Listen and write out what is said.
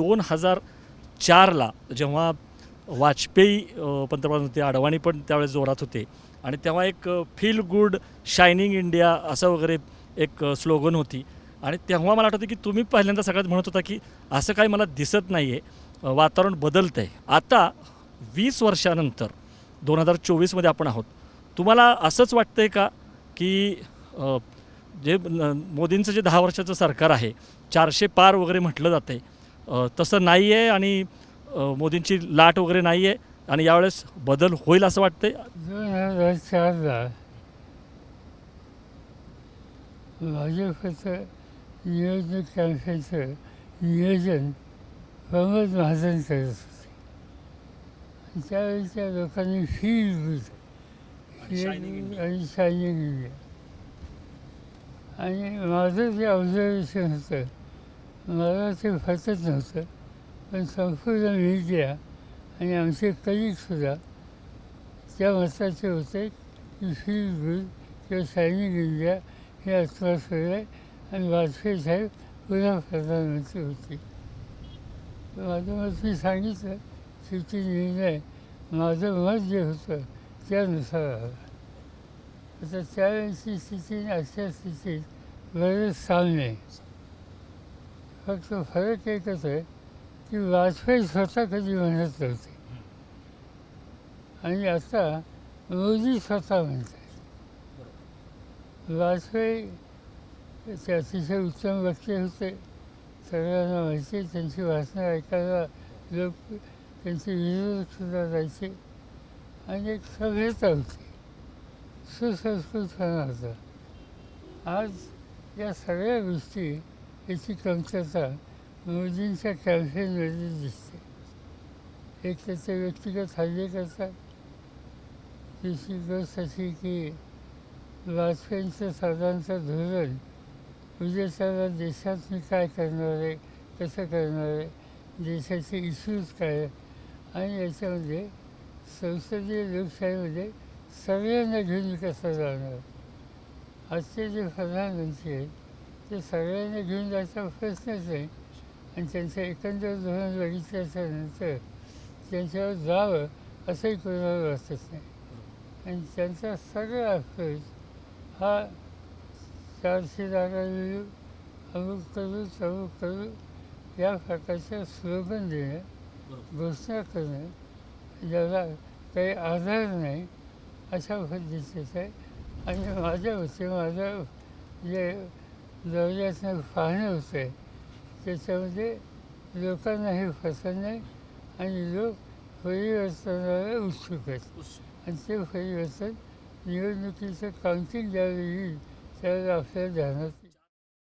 दोन हजार चारला जेव्हा वाजपेयी पंतप्रधान होते अडवाणी पण त्यावेळेस जोरात होते. आणि तेव्हा एक फील गुड शायनिंग इंडिया असं वगैरे एक स्लोगन होती. आणि तेव्हा मला आठवतं की तुम्ही पहिल्यांदा सगळ्यात म्हणत होता की असं काही मला दिसत नाही आहे वातावरण बदलतं आहे आता वीस वर्षानंतर दोन हजार चोवीसमध्ये आपण आहोत. तुम्हाला असंच वाटतंय का की जे न- मोदींचं जे दहा वर्षाचं सरकार आहे चारशे पार वगैरे म्हटलं जातं आहे तसं नाही आहे आणि मोदींची लाट वगैरे नाही आहे आणि यावेळेस बदल होईल असं वाटतंय. दोन हजार चारला भाजपचं नियोजन कॅम्पेनचं नियोजन प्रमोद महाजन करत होते आणि त्यावेळेच्या लोकांनी फील गुड आणि शायनिंग. इंडिया आणि माझं जे ऑब्झर्वेशन होतं मला ते पटत नव्हतं. पण संपूर्ण मीडिया आणि आमचे कलिकसुद्धा त्या मताचे होते की फील किंवा सैनिक इंडिया हे ॲटमॉस्फिअर आहे आणि वाजपेयी साहेब पुन्हा प्रधानमंत्री होते. माझं मत मी सांगितलं शेवटी निर्णय माझं मत जे होतं त्यानुसार आला आता त्यावेळेची स्थिती आणि आजच्या स्थितीत बरेच साम्य आहे. फक्त फरक एकच आहे की वाजपेयी स्वतः कधी म्हणत नव्हते. आणि आता मोदी स्वतः म्हणतात वाजपेयी ते अतिशय उत्तम वक्ते होते. सगळ्यांना माहिती आहे, त्यांची भाषणं ऐकायला लोक त्यांचे विरोधसुद्धा जायचे. आणि एक सभ्यता होती. सुसंस्कृतपणा होता आज या सगळ्या गोष्टी याची कमतरता मोदींच्या कॅम्पेनमध्ये दिसते. एक त्याचे व्यक्तिगत हल्ले करतात. दुसरी गोष्ट अशी की वाजपेयींचं साधारणचं धोरण उद्याच्याला देशात मी काय करणार आहे कसं करणार आहे देशाचे इश्यूज काय आणि याच्यामध्ये संसदीय लोकशाहीमध्ये सगळ्यांना घेऊन कसं जाणार? आजचे जे प्रधानमंत्री आहेत ते सगळ्यांना घेऊन जायचा प्रश्नच आहे. आणि त्यांचं एकंदर धोरण बघितलं नंतर त्यांच्यावर जावं असंही कोणाला वाटत नाही. आणि त्यांचा सगळा अप्रोच हा चारशे जागा मिळू अमुक करू तमुक करू या प्रकारच्या स्लोगन देणं घोषणा करणं ज्याला काही आधार नाही अशा पद्धतीचं आहे. आणि माझ्या होते माझं जे दौऱ्यातनं पाहणं होतं आहे त्याच्यामध्ये लोकांना हे पसंत नाही आणि लोक परिवर्तनाला उत्सुक आहेत. आणि ते परिवर्तन निवडणुकीचं काउंटिंग ज्यावेळी येईल त्यावेळेला आपल्या ध्यानात